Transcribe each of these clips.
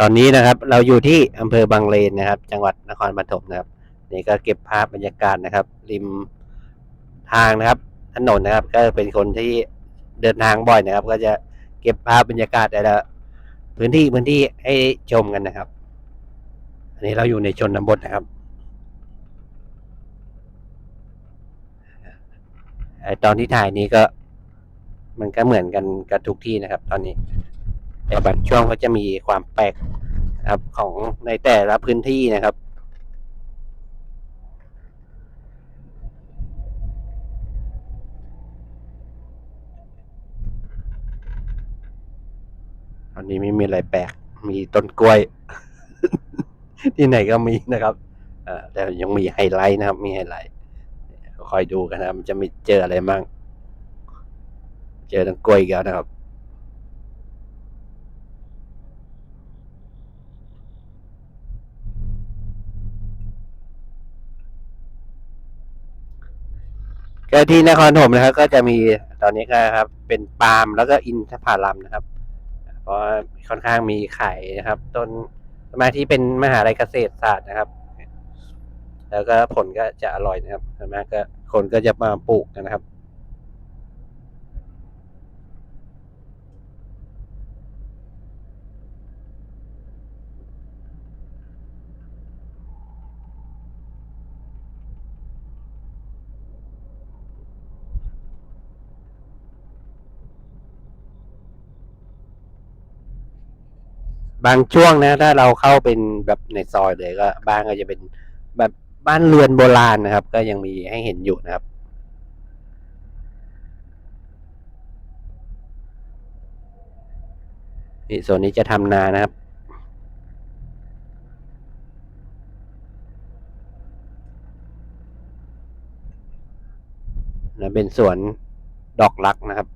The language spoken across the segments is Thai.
ตอนนี้นะครับเราอยู่ที่อำเภอบางเลนนะครับ จังหวัดนครปฐมนะครับนี่ก็เก็บภาพบรรยากาศนะครับ ริมทางนะครับ ถนนนะครับ ก็เป็นคนที่เดินทางบ่อยนะครับ ก็จะเก็บภาพบรรยากาศแต่ละพื้นที่พื้นที่ให้ชมกันนะครับ อันนี้เราอยู่ในชนบทนะครับตอนที่ถ่ายนี้ก็มันก็เหมือนกันกับทุกที่นะครับ ตอนนี้ แต่บางช่วงก็จะมีความแปลกครับของในแต่ละพื้นที่นะครับตอนนี้ไม่มีอะไรแปลก มีต้นกล้วย ที่ไหนก็มีนะครับอแต่ยังมีไฮไลท์นะครับ มีไฮไลท์ คอยดูกันนะมันจะมีเจออะไรมั่งเจอต้นกล้วยอีกแล้วนะครับ ก็ที่นครปฐมนะครับ ก็จะมีตอนนี้ก็ครับ เป็นปาล์มแล้วก็อินทผลัมนะครับ เพราะค่อนข้างมีไข่นะครับ ต้นสมาที่เป็นมหาลัยเกษตรศาสตร์นะครับ แล้วก็ผลก็จะอร่อยนะครับส่วนมากก็คนก็จะมาปลูกกันนะครับ บางช่วงนะ ถ้าเราเข้าเป็นแบบในซอยเลยก็บ้านก็จะเป็นแบบบ้านเรือนโบราณนะครับ ก็ยังมีให้เห็นอยู่นะครับนี่ส่วนนี้จะทำนานะครับ นะเป็นสวนดอกรักนะครับ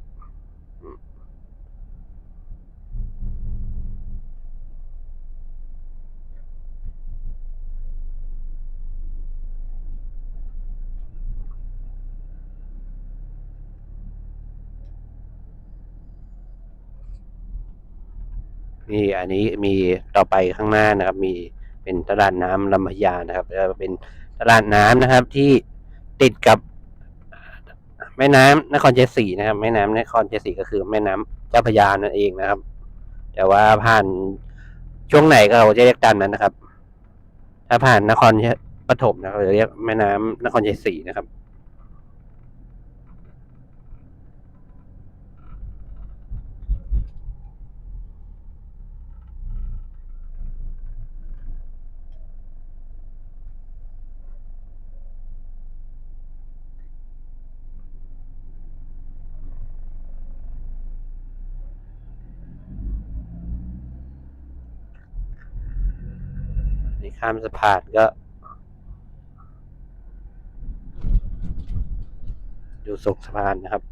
นี่อันนี้มีต่อไปข้างหน้านะครับ มีเป็นตลาดน้ำลำพญานะครับแล้วเป็นตลาดน้ำนะครับที่ติดกับแม่น้ำนครชัยศรีนะครับ แม่น้ำนครชัยศรีก็คือแม่น้ำเจ้าพระยานั่นเองนะครับ แต่ว่าผ่านช่วงไหนก็เราจะเรียกตามนั้นนะครับ ถ้าผ่านนครปฐมนะครับเราจะเรียกแม่น้ำนครชัยศรีนะครับ นี่ ข้ามสะพานก็ดูทรงสะพานนะครับ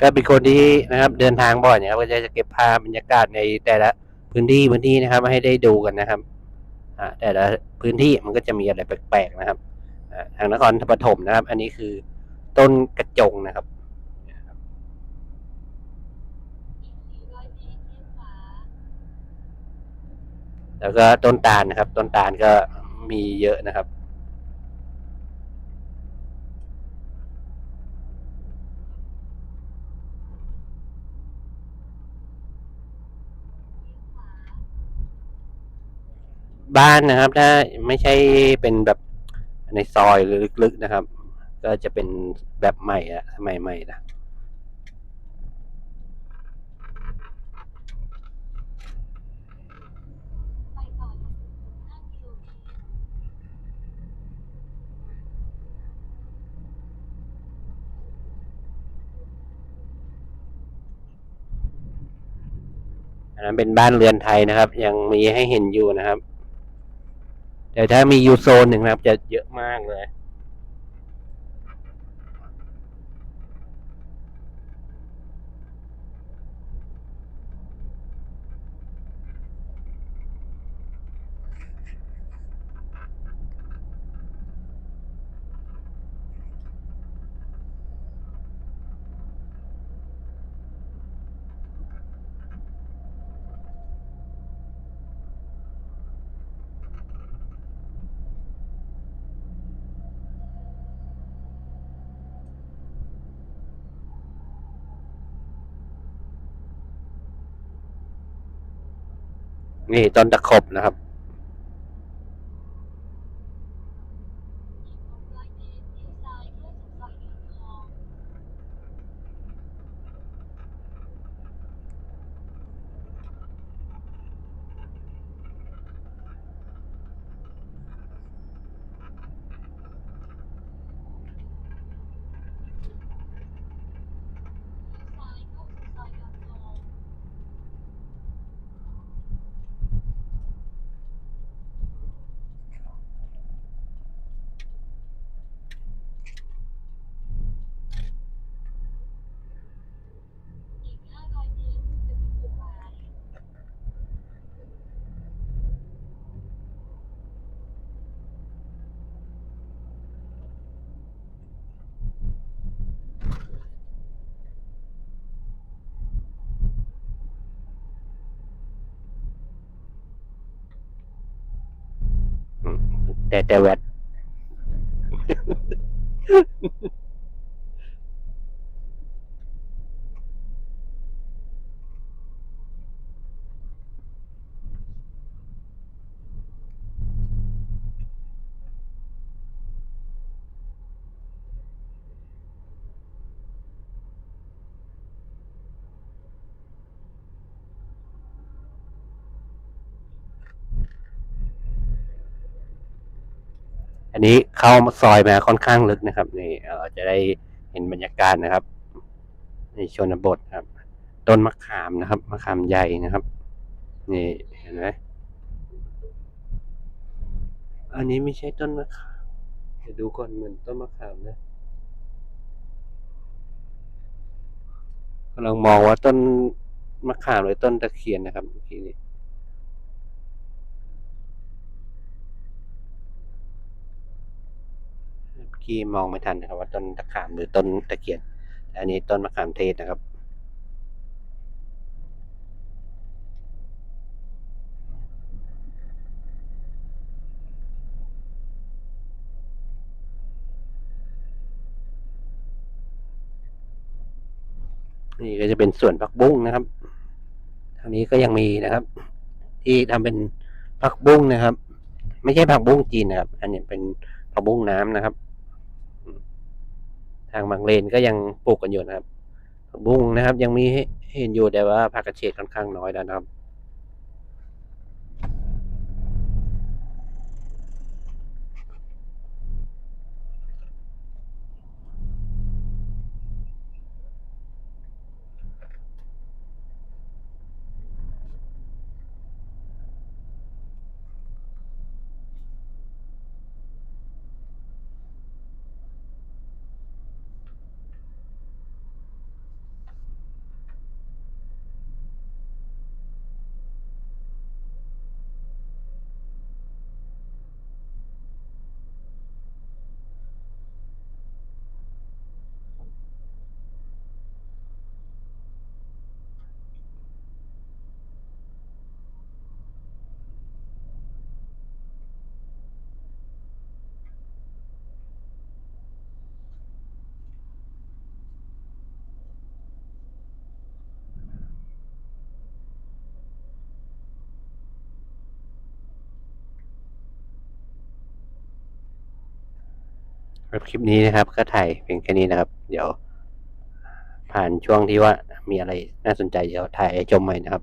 ก็เป็นคนที่นะครับเดินทางบ่อยนะครับก็จะเก็บภาพบรรยากาศในแต่ละพื้นที่พื้นที่นะครับมาให้ได้ดูกันนะครับอ่าแต่ละพื้นที่มันก็จะมีอะไรแปลกๆนะครับ ทางนครปฐมนะครับ อันนี้คือต้นกระจงนะครับแล้วก็ต้นตาลนะครับ ต้นตาลก็มีเยอะนะครับ บ้านนะครับ ถ้าไม่ใช่เป็นแบบ ในซอยลึกๆนะครับ ก็จะเป็นแบบใหม่อะสมัยใหม่นะอันนั้นเป็นบ้านเรือนไทยนะครับ ยังมีให้เห็นอยู่นะครับ แต่ถ้ามียูโซนหนึ่งนะครับจะเยอะมากเลย นี่ต้นตะขบนะครับ แต่แต่แวด นนี้เข้าซอยมาค่อนข้างลึกนะครับนี่เออจะได้เห็นบรรยากาศนะครับ ในชนบทครับ ต้นมะขามนะครับมะขามใหญ่นะครับ นี่เห็นไหมอันนี้ไม่ใช่ต้นมะขามเดี๋ยวดูก่อนเหมือนต้นมะขามนะกำลังมองว่าต้นมะขามหรือต้นตะเคียนนะครับเมื่อกี้นี้ เมื่อกี้มองไม่ทันนะครับ ว่าต้นตะขามหรือต้นตะเคียนแต่อันนี้ต้นมะขามเทศนะครับ นี่ก็จะเป็นส่วนผักบุ้งนะครับ ทางนี้ก็ยังมีนะครับ ที่ทำเป็นผักบุ้งนะครับ ไม่ใช่ผักบุ้งจีนนะครับ อันนี้เป็นผักบุ้งน้ำนะครับ ทางบางเลนก็ยังปลูกกันอยู่นะครับ บุ้งนะครับ ยังมีให้เห็นอยู่แต่ว่าผักกระเฉดค่อนข้างน้อยแล้วนะครับ รับคลิปนี้นะครับ ก็ถ่ายเพียงแค่นี้นะครับ เดี๋ยว ผ่านช่วงที่ว่ามีอะไรน่าสนใจเดี๋ยวถ่ายให้ชมใหม่นะครับ